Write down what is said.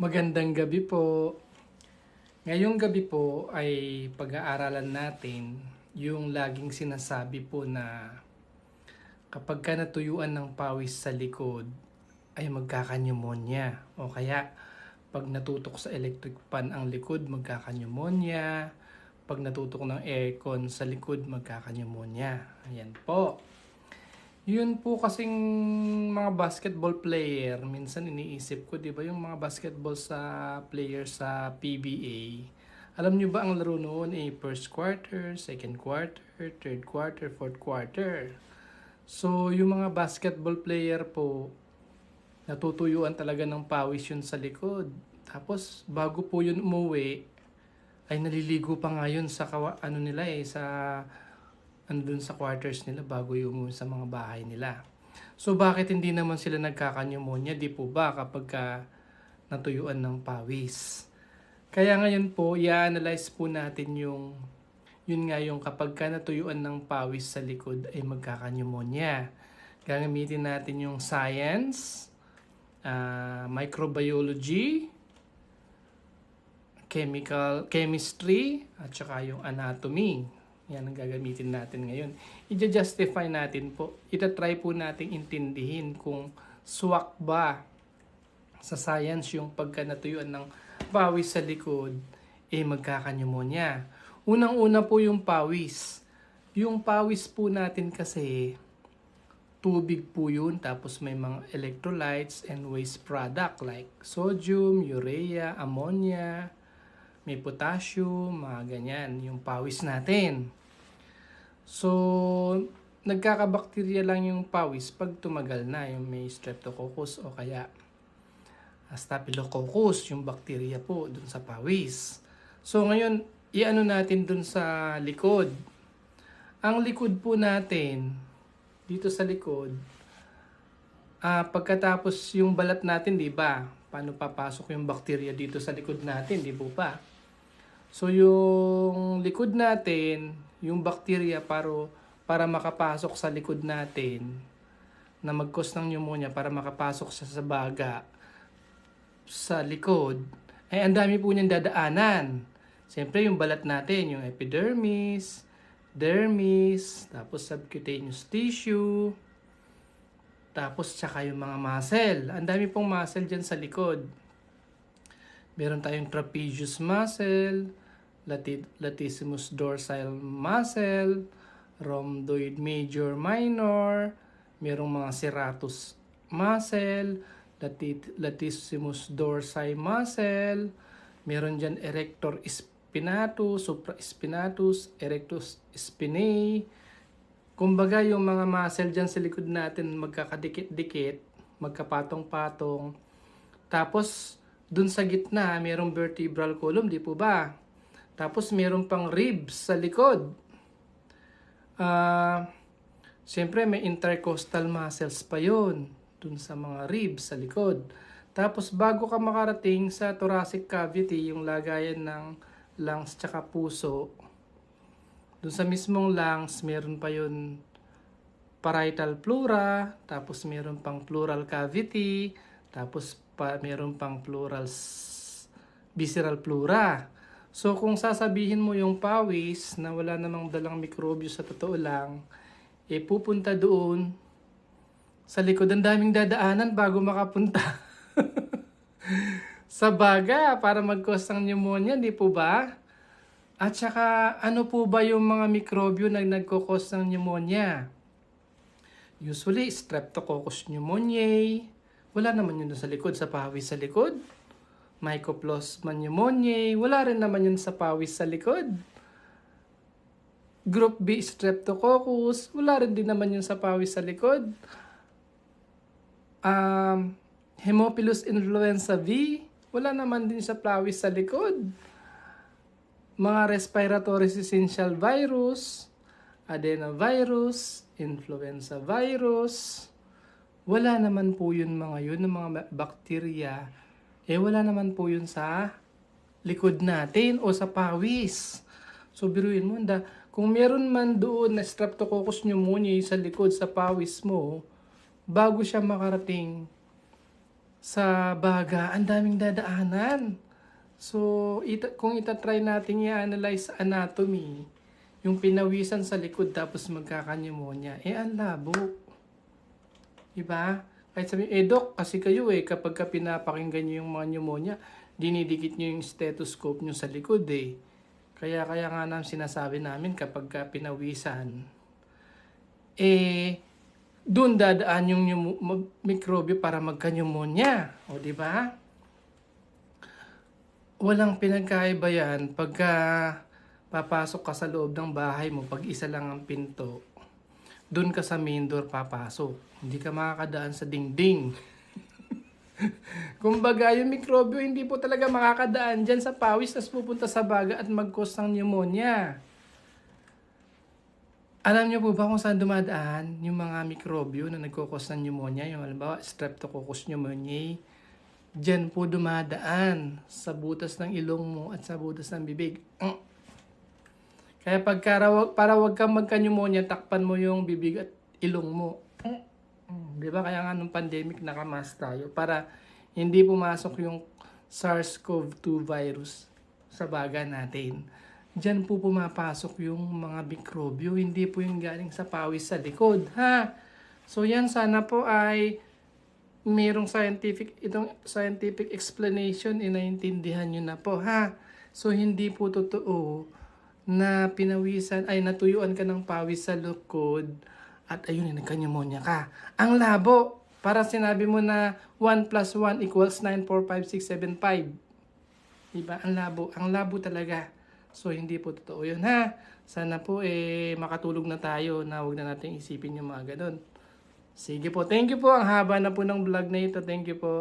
Magandang gabi po. Ngayong gabi po ay pag-aaralan natin yung laging sinasabi po na kapag ka natuyuan ng pawis sa likod ay magkakanyumonya. O kaya pag natutok sa electric fan ang likod magkakanyumonya. Pag natutok ng aircon sa likod magkakanyumonya. Ayan po yun po kasing mga basketball player, minsan iniisip ko, di ba, yung mga basketball sa player sa PBA, alam nyo ba ang laro noon ay first quarter, second quarter, third quarter, fourth quarter. So, yung mga basketball player po, natutuyuan talaga ng pawis yun sa likod. Tapos, bago po yun umuwi, ay naliligo pa nga yun sa kawa, ano nila eh, sa andun sa quarters nila bago yung sa mga bahay nila. So bakit hindi naman sila nagkakanyumonya? Di po ba kapag ka natuyuan ng pawis? Kaya ngayon po, i-analyze po natin yung yun nga yung kapag ka natuyuan ng pawis sa likod ay magkakanyumonya. Gagamitin natin yung science, ah, microbiology, chemical chemistry at saka yung anatomy. Yan ang gagamitin natin ngayon. I-justify natin po. Ita-try po natin intindihin kung swak ba sa science yung pagka natuyuan ng pawis sa likod eh magkakanyumonya. Unang-una po yung pawis. Yung pawis po natin kasi tubig po yun tapos may mga electrolytes and waste product like sodium, urea, ammonia, may potassium, mga ganyan, yung pawis natin. So, nagkakabakterya lang yung pawis pag tumagal na, yung may streptococcus o kaya staphylococcus, yung bakterya po dun sa pawis. So, ngayon, iano natin dun sa likod. Ang likod po natin, dito sa likod, ah pagkatapos yung balat natin, di ba? Paano papasok yung bakterya dito sa likod natin, di po ba? So yung likod natin, yung bakterya para para makapasok sa likod natin na mag-cause ng pneumonia para makapasok siya sa baga sa likod, ay ang dami po niyang dadaanan. Siyempre yung balat natin, yung epidermis, dermis, tapos subcutaneous tissue, tapos tsaka yung mga muscle. Ang dami pong muscle dyan sa likod. Meron tayong trapezius muscle, lati- latissimus dorsal muscle, rhomboid major minor, merong mga serratus muscle, lati- latissimus dorsi muscle, meron dyan erector spinatus, supraspinatus, erectus spinae. Kumbaga yung mga muscle dyan sa likod natin magkakadikit-dikit, magkapatong-patong. Tapos dun sa gitna, merong vertebral column, di po ba? Tapos meron pang ribs sa likod. Ah, Siyempre may intercostal muscles pa yon dun sa mga ribs sa likod. Tapos bago ka makarating sa thoracic cavity, yung lagayan ng lungs tsaka puso, dun sa mismong lungs, meron pa yon parietal pleura, tapos meron pang pleural cavity, tapos pa, meron pang pleural visceral pleura. So kung sasabihin mo yung pawis na wala namang dalang mikrobyo sa totoo lang, eh pupunta doon sa likod. Ang daming dadaanan bago makapunta sa baga para mag-cause ng pneumonia, di po ba? At saka ano po ba yung mga mikrobyo na nagkukos ng pneumonia? Usually, Streptococcus pneumoniae. Wala naman yun sa likod, sa pawis sa likod. Mycoplasma pneumoniae. Wala rin naman yun sa pawis sa likod. Group B Streptococcus. Wala rin din naman yun sa pawis sa likod. Um, Hemophilus influenza V. Wala naman din sa pawis sa likod. Mga respiratory essential virus, adenovirus, influenza virus. Wala naman po yun mga yun, ng mga bakterya. Eh wala naman po yun sa likod natin o sa pawis. So biruin mo, da, kung meron man doon na streptococcus pneumoniae sa likod sa pawis mo, bago siya makarating sa baga, ang daming dadaanan. So, ita, kung itatry natin i-analyze anatomy, yung pinawisan sa likod tapos magkakanyumonya, eh ang labo. Diba? Kahit sabi, eh doc, kasi kayo eh, kapag ka pinapakinggan nyo yung mga pneumonia, dinidikit nyo yung stethoscope nyo sa likod eh. Kaya kaya nga namin sinasabi namin kapag ka pinawisan, eh, doon dadaan yung mag- mikrobyo para magka-pneumonia. O, di ba? Walang pinagkaiba yan pagka papasok ka sa loob ng bahay mo, pag isa lang ang pinto, doon ka sa main door papasok. Hindi ka makakadaan sa dingding. Kumbaga, yung mikrobyo hindi po talaga makakadaan dyan sa pawis tas pupunta sa baga at mag-cause ng pneumonia. Alam niyo po ba kung saan dumadaan yung mga mikrobyo na nagkukos ng pneumonia? Yung halimbawa, Streptococcus pneumoniae. Diyan po dumadaan sa butas ng ilong mo at sa butas ng bibig. Mm. Kaya pagka, para wag kang magka-pneumonia, takpan mo yung bibig at ilong mo. Mm, Di ba? Kaya nga nung pandemic, nakamask tayo para hindi pumasok yung SARS-CoV-2 virus sa baga natin. Diyan po pumapasok yung mga mikrobyo, hindi po yung galing sa pawis sa likod, ha? So yan sana po ay merong scientific itong scientific explanation inaintindihan nyo na po ha so hindi po totoo na pinawisan ay natuyuan ka ng pawis sa likod at ayun nagka-pneumonia ka ang labo para sinabi mo na 1 plus 1 equals 9 4 5 6 7 5 diba ang labo ang labo talaga so hindi po totoo yun ha sana po eh makatulog na tayo na wag na natin isipin yung mga ganun Sige po. Thank you po. Ang haba na po ng vlog na ito. Thank you po.